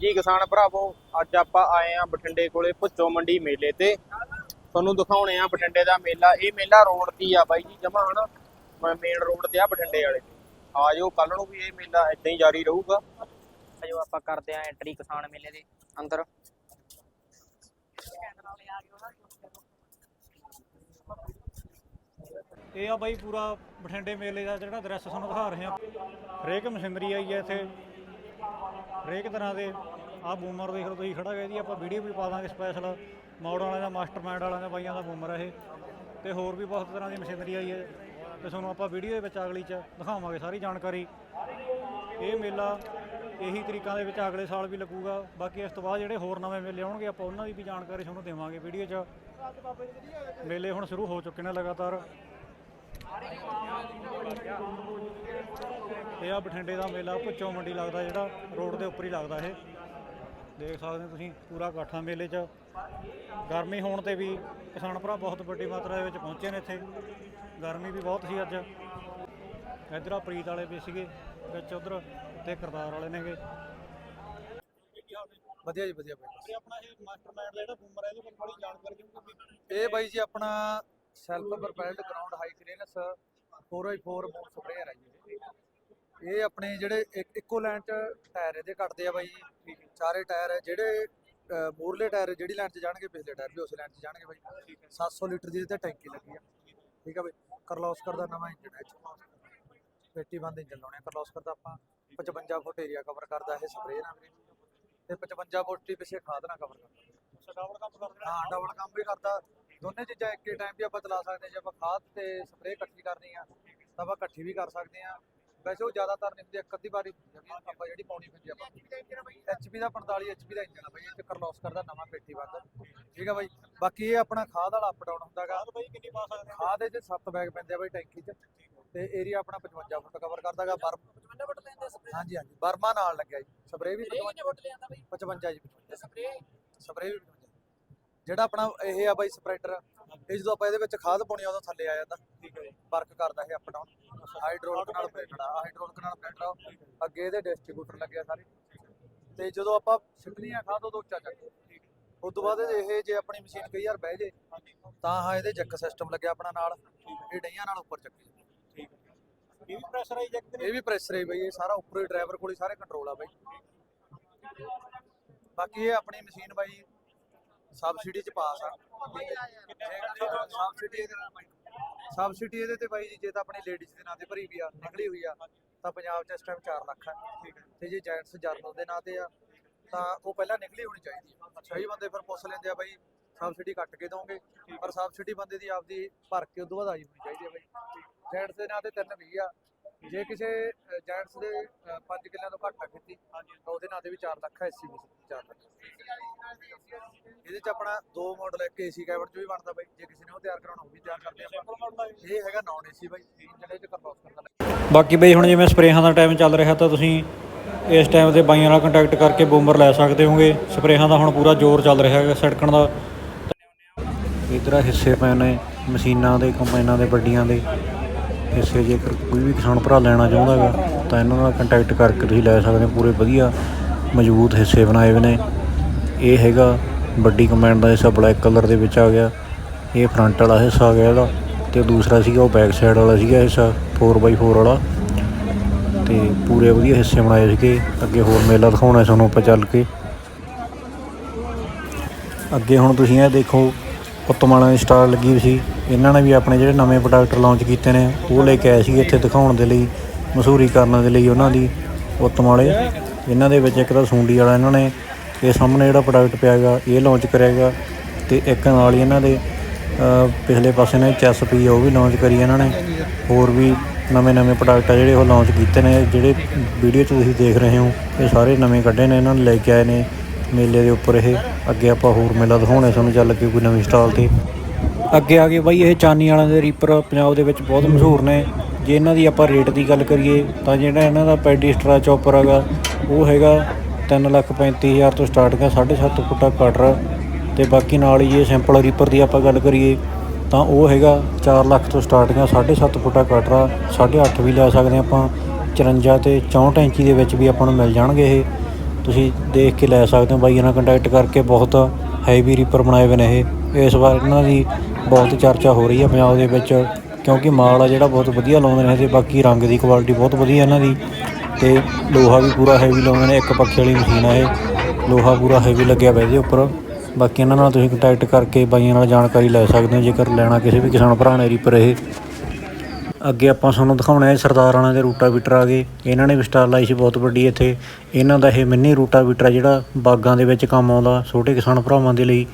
ਜੀ ਕਿਸਾਨ ਭਰਾਵੋ, ਅੱਜ ਆਪਾਂ ਆਏ ਆ ਬਠਿੰਡੇ ਕੋਲੇ ਭੁੱਚੋ ਮੰਡੀ ਮੇਲੇ ਤੇ। ਤੁਹਾਨੂੰ ਦਿਖਾਉਣੇ ਆ ਬਠਿੰਡੇ ਦਾ ਮੇਲਾ। ਇਹ ਮੇਲਾ ਰੋਡ ਤੇ ਆ ਬਾਈ ਜੀ, ਜਮਾ ਹਨਾ? ਮੇਨ ਰੋਡ ਤੇ ਆ ਬਠਿੰਡੇ ਵਾਲੇ। ਆ ਕੱਲ ਨੂੰ ਵੀ ਇਹ ਮੇਲਾ ਇਦਾਂ ਹੀ ਜਾਰੀ ਰਹੂਗਾ। ਆਜੋ ਆਪਾਂ ਕਰਦੇ ਆ ਐਂਟਰੀ ਕਿਸਾਨ ਮੇਲੇ ਦੇ ਅੰਦਰ। ਇਹ ਆ ਬਾਈ ਪੂਰਾ ਬਠਿੰਡੇ ਮੇਲੇ ਦਾ ਜਿਹੜਾ ਦ੍ਰਿਸ਼ ਤੁਹਾਨੂੰ ਦਿਖਾ ਰਹੇ ਆ ਹਰੇਕ ਮਸ਼ੀਨਰੀ ਆਈ ਹੈ ਇੱਥੇ। ਹਰੇਕ ਤਰ੍ਹਾਂ ਦੇ ਆ ਬੂਮਰ ਦੇਖ ਲਓ, ਤੁਸੀਂ ਖੜਾ ਗਿਆ ਜੀ ਆਪਾਂ ਵੀਡੀਓ ਵੀ ਪਾ ਦਾਂਗੇ ਸਪੈਸ਼ਲ ਮੌੜ ਵਾਲਿਆਂ ਦਾ ਮਾਸਟਰਮਾਈਂਡ ਵਾਲਿਆਂ ਦਾ, ਬਾਈਆਂ ਦਾ ਬੂਮਰ ਇਹ। ਤੇ ਹੋਰ ਵੀ ਬਹੁਤ ਤਰ੍ਹਾਂ ਦੀ ਮਸ਼ੀਨਰੀ ਆਈ ਹੈ। ਤੇ ਤੁਹਾਨੂੰ ਆਪਾਂ ਵੀਡੀਓ ਦੇ ਵਿੱਚ ਅਗਲੀ ਚ ਦਿਖਾਵਾਂਗੇ ਸਾਰੀ ਜਾਣਕਾਰੀ। ਇਹ ਮੇਲਾ ਇਹੀ ਤਰੀਕਾਂ ਦੇ ਵਿੱਚ ਅਗਲੇ ਸਾਲ ਵੀ ਲੱਗੂਗਾ। ਬਾਕੀ ਇਸ ਤੋਂ ਬਾਅਦ ਜਿਹੜੇ ਹੋਰ ਨਵੇਂ ਮੇਲੇ ਆਉਣਗੇ, ਆਪਾਂ ਉਹਨਾਂ ਦੀ ਵੀ ਜਾਣਕਾਰੀ ਤੁਹਾਨੂੰ ਦੇਵਾਂਗੇ ਵੀਡੀਓ 'ਚ। ਮੇਲੇ ਹੁਣ ਸ਼ੁਰੂ ਹੋ ਚੁੱਕੇ ਨੇ ਲਗਾਤਾਰ। ਇਹ ਆ ਬਠਿੰਡੇ ਦਾ ਮੇਲਾ ਭੁੱਚੋ ਮੰਡੀ ਲੱਗਦਾ ਜਿਹੜਾ ਰੋਡ ਦੇ ਉੱਪਰ ਹੀ ਲੱਗਦਾ ਇਹ। ਦੇਖ ਸਕਦੇ ਹੋ ਤੁਸੀਂ ਪੂਰਾ ਇਕੱਠਾ ਮੇਲੇ 'ਚ। ਗਰਮੀ ਹੋਣ ਤੇ ਵੀ ਕਿਸਾਨ ਭਰਾ ਬਹੁਤ ਵੱਡੀ ਮਾਤਰਾ ਦੇ ਵਿੱਚ ਪਹੁੰਚੇ ਨੇ ਇੱਥੇ। ਗਰਮੀ ਵੀ ਬਹੁਤ ਸੀ ਅੱਜ। ਇੱਧਰ ਆ ਪ੍ਰੀਤ ਵਾਲੇ ਵੀ ਸੀਗੇ ਵਿੱਚ ਉਧਰ ਤੇ ਕਰਤਾਰ ਵਾਲੇ ਨੇਗੇ। ਵਧੀਆ ਜੀ ਵਧੀਆ ਬਾਈ। ਤੇ ਆਪਣਾ ਇਹ ਮਾਸਟਰਮਾਈਂਡ ਦਾ ਜਿਹੜਾ ਬੂਮਰ ਹੈ ਇਹਦੇ ਬਾਰੇ ਥੋੜੀ ਜਾਣਕਾਰੀ ਕਿਉਂਕਿ ਇਹ ਬਾਈ ਜੀ ਆਪਣਾ self propelled ground high clearance 4x4 mode sprayer ਹੈ ਜੀ। ਇਹ। ਆਪਣੇ ਜਿਹੜੇ ਇੱਕ- ਇੱਕੋ ਲਾਈਨ 'ਚ ਟਾਇਰ ਇਹਦੇ ਕੱਟਦੇ ਆ ਬਾਈ। ਜੀ ਚਾਰੇ ਟਾਇਰ ਹੈ ਜਿਹੜੇ ਅ, ਮੂਰਲੇ ਟਾਇਰ ਜਿਹੜੀ ਲਾਈਨ 'ਚ ਜਾਣਗੇ ਪਿਛਲੇ ਟਾਇਰ ਵੀ ਉਸੇ ਲਾਈਨ 'ਚ ਜਾਣਗੇ ਬਾਈ। 700 ਲੀਟਰ ਦੀ ਤੇ ਟੈਂਕੀ ਲੱਗੀ ਆ। ਠੀਕ ਆ ਬਾਈ। ਕਰਲੋਸਕਰ ਦਾ ਨਵਾਂ ਇੰਜਨ ਹੈ 50 ਬੰਦ ਇੰਜਨ ਲਾਉਣੇ ਆ। ਕਰਲੋਸਕਰ ਦਾ ਆਪਾਂ 55 ਫੁੱਟ ਏਰੀਆ ਕਵਰ ਕਰਦਾ ਇਹ ਸਪਰੇਅ ਨਾਲ। ਵੀਰੇ ਤੇ 55 ਫੁੱਟ ਦੀ ਪਿੱਛੇ ਖਾਦ ਨਾਲ ਕਵਰ ਕਰਦਾ। ਸਟਾਵਰ ਕੰਮ ਕਰਦੇ ਹਾਂ ਡਬਲ ਕੰਮ ਵੀ ਕਰਦਾ। ਦੋਨੇ ਚੀਜ਼ਾਂ ਇੱਕੇ ਟਾਈਮ ਵੀ ਆਪਾਂ ਚਲਾ ਸਕਦੇ ਹਾਂ। ਜੇ ਆਪਾਂ ਖਾਦ ਤੇ ਸਪਰੇਅ ਇਕੱਠੀ ਕਰਨੀ ਆ ਤਾਂ ਆਪਾਂ ਇਕੱਠੀ ਵੀ ਕਰ ਸਕਦੇ ਆ ਵੈਸੇ ਉਹ ਜ਼ਿਆਦਾਤਰ ਨਹੀਂ ਹੁੰਦੀ ਇੱਕ ਅੱਧੀ ਵਾਰੀ ਹੁੰਦੀ ਵੀ ਆਪਾਂ ਜਿਹੜੀ ਪਾਉਣੀ ਪੈਂਦੀ ਆਪਾਂ। ਐਚਪੀ ਦਾ 45 ਐਚਪੀ ਦਾ ਇੰਜਨ ਆ ਬਾਈ ਇਹ ਚ ਕਰਲੋਸ ਕਰਦਾ ਨਵਾਂ ਪੇਟੀ ਵੱਧ। ਠੀਕ ਆ ਬਾਈ ਬਾਕੀ ਇਹ ਆਪਣਾ ਖਾਦ ਵਾਲਾ ਅਪ ਡਾਊਨ ਹੁੰਦਾਗਾ। ਖਾਦ ਬਾਈ ਕਿੰਨੀ ਪਾ ਸਕਦੇ ਖਾਦ ਇਹ ਚ 7 ਬੈਗ ਪੈਂਦੇ ਆ ਬਾਈ ਟੈਂਕੀ ਚ ਤੇ ਏਰੀਆ ਆਪਣਾ 55 ਫੁੱਟ ਕਵਰ ਕਰਦਾਗਾ ਬਰਮ 55 ਫੁੱਟ ਲੈਂਦੇ ਸਪਰੇਅ ਹਾਂਜੀ ਹਾਂਜੀ ਬਰਮਾ ਨਾਲ ਲੱਗਿਆ ਜੀ ਸਪਰੇਅ ਵੀ 55 ਫੁੱਟ ਲਿਆਂਦਾ ਬਾਈ? 55 ਜੀ 55 ਸਪਰੇਅ ਸਪਰੇਅ ਵੀ 55 ਜਿਹੜਾ ਆਪਣਾ ਇਹ ਆ ਬਾਈ ਸਪਰੈਡਰ ਇਹ ਜਦੋਂ ਆਪਾਂ ਇਹਦੇ ਵਿੱਚ ਖਾਦ ਪਾਉਣੀ ਆ ਉਦੋਂ ਥੱਲੇ ਆ ਜਾਂਦਾ। ਠੀਕ ਹੈ ਵਰਕ ਕਰਦਾ ਇਹ ਅਪ ਡਾਊਨ ਹਾਈਡ੍ਰੋਲਿਕ ਨਾਲ ਬ੍ਰੇਕਰ ਆ ਹਾਈਡ੍ਰੋਲਿਕ ਨਾਲ ਆ। ਅੱਗੇ ਇਹਦੇ ਡਿਸਟ੍ਰੀਬਿਊਟਰ ਲੱਗਿਆ ਸਾਰੇ। ਤੇ ਜਦੋਂ ਆਪਾਂ ਸਿੱਟਣੀ ਆ ਖਾਦ ਉਦੋਂ ਉੱਚਾ ਚੱਕ। ਉਸ ਤੋਂ ਬਾਅਦ ਇਹ ਜੇ ਆਪਣੀ ਮਸ਼ੀਨ ਕਈ ਵਾਰ ਬਹਿ ਜੇ ਤਾਂ ਹਾਂ ਇਹਦੇ ਜੈਕ ਸਿਸਟਮ ਲੱਗਿਆ ਆਪਣਾ ਨਾਲ। ਇਹ ਡਈਆਂ ਨਾਲ ਉੱਪਰ ਚੱਕੀ। ਠੀਕ ਇਹ ਵੀ ਪ੍ਰੈਸ਼ਰਾਈਜ਼ ਇੱਕ ਇਹ ਵੀ ਪ੍ਰੈਸ਼ਰ ਹੈ ਬਈ ਇਹ ਸਾਰਾ ਉੱਪਰ ਡਰਾਈਵਰ ਕੋਲ ਹੀ ਸਾਰੇ ਕੰਟਰੋਲ ਆ ਬਈ। ਬਾਕੀ ਇਹ ਆਪਣੀ ਮਸ਼ੀਨ ਬਾਈ ਸਬਸਿਡੀ ਚ ਪਾਸ ਆ। ਸਬਸਿਡੀ ਇਹਦੇ ਸਬਸਿਡੀ ਇਹਦੇ ਤੇ ਬਾਈ ਜੀ ਜੇ ਤਾਂ ਆਪਣੀ ਲੇਡੀਜ਼ ਦੇ ਨਾਂ ਤੇ ਭਰੀ ਵੀ ਆ ਨਿਕਲੀ ਹੋਈ ਆ ਤਾਂ ਪੰਜਾਬ ਚ ਇਸ ਟਾਈਮ 4 ਲੱਖ ਆ। ਤੇ ਜੇ ਜੈਂਟਸ ਜਰਨਲ ਦੇ ਨਾਂ ਤੇ ਆ ਤਾਂ ਉਹ ਪਹਿਲਾਂ ਨਿਕਲੀ ਹੋਣੀ ਚਾਹੀਦੀ ਆ। ਕਈ ਬੰਦੇ ਫਿਰ ਪੁੱਛ ਲੈਂਦੇ ਆ ਬਾਈ ਸਬਸਿਡੀ ਕੱਟ ਕੇ ਦੋਗੇ ਪਰ ਸਬਸਿਡੀ ਬੰਦੇ ਦੀ ਆਪਦੀ ਭਰ ਕੇ ਉਦੋਂ ਬਾਅਦ ਆਈ ਹੋਣੀ ਚਾਹੀਦੀ ਆ ਬਾਈ। ਜੈਂਟਸ ਦੇ ਨਾਂ ਤੇ 3 ਵੀ ਆ ਜੇ ਕਿਸੇ ਜੈਂਟਸ ਦੇ 5 ਕਿੱਲਿਆਂ ਤੋਂ ਘੱਟ ਆ ਖੇਤੀ ਤਾਂ ਉਹਦੇ ਨਾਂ ਤੇ ਵੀ 4 ਲੱਖ ਆ ਐਸਸੀ ਵੀ 4 ਲੱਖ। ਇਹਦੇ ਚ ਆਪਣਾ ਦੋ ਮਾਡਲ ਇੱਕ ਏਸੀ ਕੈਬਨ ਚ ਵੀ ਬਣਦਾ ਬਾਈ ਜੇ ਕਿਸੇ ਨੇ ਉਹ ਤਿਆਰ ਕਰਾਉਣਾ ਉਹ ਵੀ ਤਿਆਰ ਕਰਦੇ ਆਪਾਂ। ਇਹ ਹੈਗਾ ਨਾਨ ਏਸੀ ਬਾਈ ਇਹ ਚ ਕਰਲੋਸ ਕਰਦਾ ਬਾਕੀ ਬਈ ਹੁਣ ਜਿਵੇਂ ਸਪਰੇਹਾਂ ਦਾ ਟਾਈਮ ਚੱਲ ਰਿਹਾ ਤਾਂ ਤੁਸੀਂ ਇਸ ਟਾਈਮ ਤੇ ਬਾਈਆਂ ਨਾਲ ਕੰਟੈਕਟ ਕਰਕੇ ਬੂਮਰ ਲੈ ਸਕਦੇ ਹੋਗੇ ਸਪਰੇਹਾਂ ਦਾ ਹੁਣ ਪੂਰਾ ਜ਼ੋਰ ਚੱਲ ਰਿਹਾ ਹੈ ਸੜਕਣ ਦਾ। ਇਧਰ ਹਿੱਸੇ ਪਏ ਨੇ ਮਸ਼ੀਨਾਂ ਦੇ ਕੰਬਾਈਨਾਂ ਦੇ ਵੱਡੀਆਂ ਦੇ। ਇਸੇ ਜੇਕਰ ਕੋਈ ਵੀ ਕਿਸਾਨ ਭਰਾ ਲੈਣਾ ਚਾਹੁੰਦਾ ਹੈਗਾ, ਤਾਂ ਇਹਨਾਂ ਨਾਲ ਕੰਟੈਕਟ ਕਰਕੇ ਤੁਸੀਂ ਲੈ ਸਕਦੇ ਹੋ। ਪੂਰੇ ਵਧੀਆ ਮਜ਼ਬੂਤ ਹਿੱਸੇ ਬਣਾਏ ਹੋਏ ਨੇ। ਇਹ ਹੈਗਾ ਵੱਡੀ ਕੰਬਾਈਨ ਦਾ ਹਿੱਸਾ ਬਲੈਕ ਕਲਰ ਦੇ ਵਿੱਚ ਆ ਗਿਆ। ਇਹ ਫਰੰਟ ਵਾਲਾ ਹਿੱਸਾ ਆ ਗਿਆ ਇਹਦਾ। ਤੇ ਦੂਸਰਾ ਸੀਗਾ ਉਹ ਬੈਕ ਸਾਈਡ ਵਾਲਾ ਸੀਗਾ ਹਿੱਸਾ 4x4 ਵਾਲਾ। ਤੇ ਪੂਰੇ ਵਧੀਆ ਹਿੱਸੇ ਬਣਾਏ ਸੀਗੇ। ਅੱਗੇ ਹੋਰ ਮੇਲਾ ਦਿਖਾਉਣਾ ਤੁਹਾਨੂੰ ਆਪਾਂ ਚੱਲ ਕੇ। ਅੱਗੇ ਹੁਣ ਤੁਸੀਂ ਇਹ ਦੇਖੋ ਉਤਮਾਲਾਂ ਦੀ ਸਟਾਰ ਲੱਗੀ ਹੋਈ ਸੀ। ਇਹਨਾਂ ਨੇ ਵੀ ਆਪਣੇ ਜਿਹੜੇ ਨਵੇਂ ਪ੍ਰੋਡਕਟ ਲਾਂਚ ਕੀਤੇ ਨੇ, ਉਹ ਲੈ ਕੇ ਆਏ ਸੀ ਇੱਥੇ ਦਿਖਾਉਣ ਦੇ ਲਈ ਮਸ਼ਹੂਰੀ ਕਰਨ ਦੇ ਲਈ ਉਹਨਾਂ ਦੀ ਉਤਮਾਲੇ ਇਹਨਾਂ ਦੇ ਵਿੱਚ ਇੱਕ ਤਾਂ ਸੁੰਡੀ ਵਾਲਾ ਇਹਨਾਂ ਨੇ, ਇਹ ਸਾਹਮਣੇ ਜਿਹੜਾ ਪ੍ਰੋਡਕਟ ਪਿਆ ਹੈਗਾ, ਇਹ ਲਾਂਚ ਕਰਿਆਗਾ ਤੇ ਇੱਕ ਨਾਲ ਹੀ ਇਹਨਾਂ ਦੇ ਪਿਛਲੇ ਪਾਸੇ ਨੇ ਚੈਸ ਪਈ ਆ, ਉਹ ਵੀ ਲਾਂਚ ਕਰੀ ਇਹਨਾਂ ਨੇ। ਹੋਰ ਵੀ ਨਵੇਂ ਨਵੇਂ ਪ੍ਰੋਡਕਟ ਆ ਜਿਹੜੇ ਉਹ ਲਾਂਚ ਕੀਤੇ ਨੇ, ਜਿਹੜੇ ਵੀਡੀਓ 'ਚ ਤੁਸੀਂ ਦੇਖ ਰਹੇ ਹੋ, ਇਹ ਸਾਰੇ ਨਵੇਂ ਕੱਢੇ ਨੇ, ਇਹਨਾਂ ਨੇ ਲੈ ਕੇ ਆਏ ਨੇ। ਮੇਲੇ ਦੇ ਉੱਪਰ ਇਹ ਅੱਗੇ ਆਪਾਂ ਹੋਰ ਮੇਲਾ ਦਿਖਾਉਣੇ ਤੁਹਾਨੂੰ ਚੱਲ ਕੇ ਕੋਈ ਨਵੀਂ ਸਟਾਲ ਤੇ। ਅੱਗੇ ਆ ਗਏ ਬਾਈ ਇਹ ਚਾਨੀ ਵਾਲਿਆਂ ਦੇ ਰੀਪਰ ਪੰਜਾਬ ਦੇ ਵਿੱਚ ਬਹੁਤ ਮਸ਼ਹੂਰ ਨੇ। ਜੇ ਇਹਨਾਂ ਦੀ ਆਪਾਂ ਰੇਟ ਦੀ ਗੱਲ ਕਰੀਏ ਤਾਂ ਜਿਹੜਾ ਇਹਨਾਂ ਦਾ ਪੈਡੀਸਟਰਾ ਚੌਪਰ ਹੈਗਾ, ਉਹ ਹੈਗਾ 335000 ਤੋਂ ਸਟਾਰਟ ਹੈ 7.5 ਫੁੱਟਾ ਕਟਰ ਤੇ ਬਾਕੀ ਨਾਲ ਹੀ ਇਹ ਸਿੰਪਲ ਰੀਪਰ ਦੀ ਆਪਾਂ ਗੱਲ ਕਰੀਏ ਤਾਂ ਉਹ ਹੈਗਾ 4 ਲੱਖ ਤੋਂ ਸਟਾਰਟ ਹੈ 7.5 ਫੁੱਟਾ ਕਟਰ ਆ 8.5 ਵੀ ਲੈ ਸਕਦੇ ਆਪਾਂ 54 ਤੇ 64 ਇੰਚੀ ਦੇ ਵਿੱਚ ਵੀ ਆਪਾਂ ਨੂੰ ਮਿਲ ਜਾਣਗੇ ਇਹ। ਤੁਸੀਂ ਦੇਖ ਕੇ ਲੈ ਸਕਦੇ ਹੋ ਬਾਈਆਂ ਨਾਲ ਕੰਟੈਕਟ ਕਰਕੇ ਬਹੁਤ ਹੈਵੀ ਰੀਪਰ ਬਣਾਏ ਹੋਏ ਨੇ ਇਹ। ਇਸ ਵਾਰ ਇਹਨਾਂ ਦੀ ਬਹੁਤ ਚਰਚਾ ਹੋ ਰਹੀ ਹੈ ਪੰਜਾਬ ਦੇ ਵਿੱਚ, ਕਿਉਂਕਿ ਮਾਲ ਆ ਜਿਹੜਾ ਬਹੁਤ ਵਧੀਆ ਲਾਉਂਦੇ ਨੇ ਤੇ ਬਾਕੀ ਰੰਗ ਦੀ ਕੁਆਲਿਟੀ ਬਹੁਤ ਵਧੀਆ ਇਹਨਾਂ ਦੀ। ਤੇ ਲੋਹਾ ਵੀ ਪੂਰਾ ਹੈਵੀ ਲਾਉਂਦੇ ਨੇ, ਇੱਕ ਪੱਖੇ ਵਾਲੀ ਮਸ਼ੀਨ ਆ ਇਹ। ਲੋਹਾ ਪੂਰਾ ਹੈਵੀ ਲੱਗਿਆ ਹੋਇਆ ਇਹਦੇ ਉੱਪਰ। ਬਾਕੀ ਇਹਨਾਂ ਨਾਲ ਤੁਸੀਂ ਕੰਟੈਕਟ ਕਰਕੇ ਬਾਈਆਂ ਨਾਲ ਜਾਣਕਾਰੀ ਲੈ ਸਕਦੇ ਹੋ, ਜੇਕਰ ਲੈਣਾ ਕਿਸੇ ਵੀ ਕਿਸਾਨ ਭਰਾ ਨੇ ਰੀਪਰ ਇਹ। ਅੱਗੇ ਆਪਾਂ ਤੁਹਾਨੂੰ ਦਿਖਾਉਣਾ ਹੈ ਸਰਦਾਰਾਣਾ ਦੇ ਰੂਟਾਵੀਟਰ ਆ ਗਏ। ਇਹਨਾਂ ਨੇ ਵੀ ਸਟਾਰ ਲਾਈ ਸੀ ਬਹੁਤ ਵੱਡੀ ਇੱਥੇ। ਇਹਨਾਂ ਦਾ ਇਹ ਮਿੰਨੀ ਰੂਟਾਵੀਟਰ ਆ ਜਿਹੜਾ ਬਾਗਾਂ ਦੇ ਵਿੱਚ ਕੰਮ ਆਉਂਦਾ, ਛੋਟੇ ਕਿਸਾਨ ਭਰਾਵਾਂ ਦੇ ਲਈ।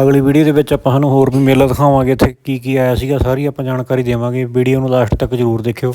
ਅਗਲੀ ਵੀਡੀਓ ਦੇ ਵਿੱਚ ਆਪਾਂ ਤੁਹਾਨੂੰ ਹੋਰ ਵੀ ਮੇਲਾ ਦਿਖਾਵਾਂਗੇ ਇੱਥੇ ਕੀ ਕੀ ਆਇਆ ਸੀਗਾ, ਸਾਰੀ ਆਪਾਂ ਜਾਣਕਾਰੀ ਦੇਵਾਂਗੇ। ਵੀਡੀਓ ਨੂੰ ਲਾਸਟ ਤੱਕ ਜ਼ਰੂਰ ਦੇਖਿਓ।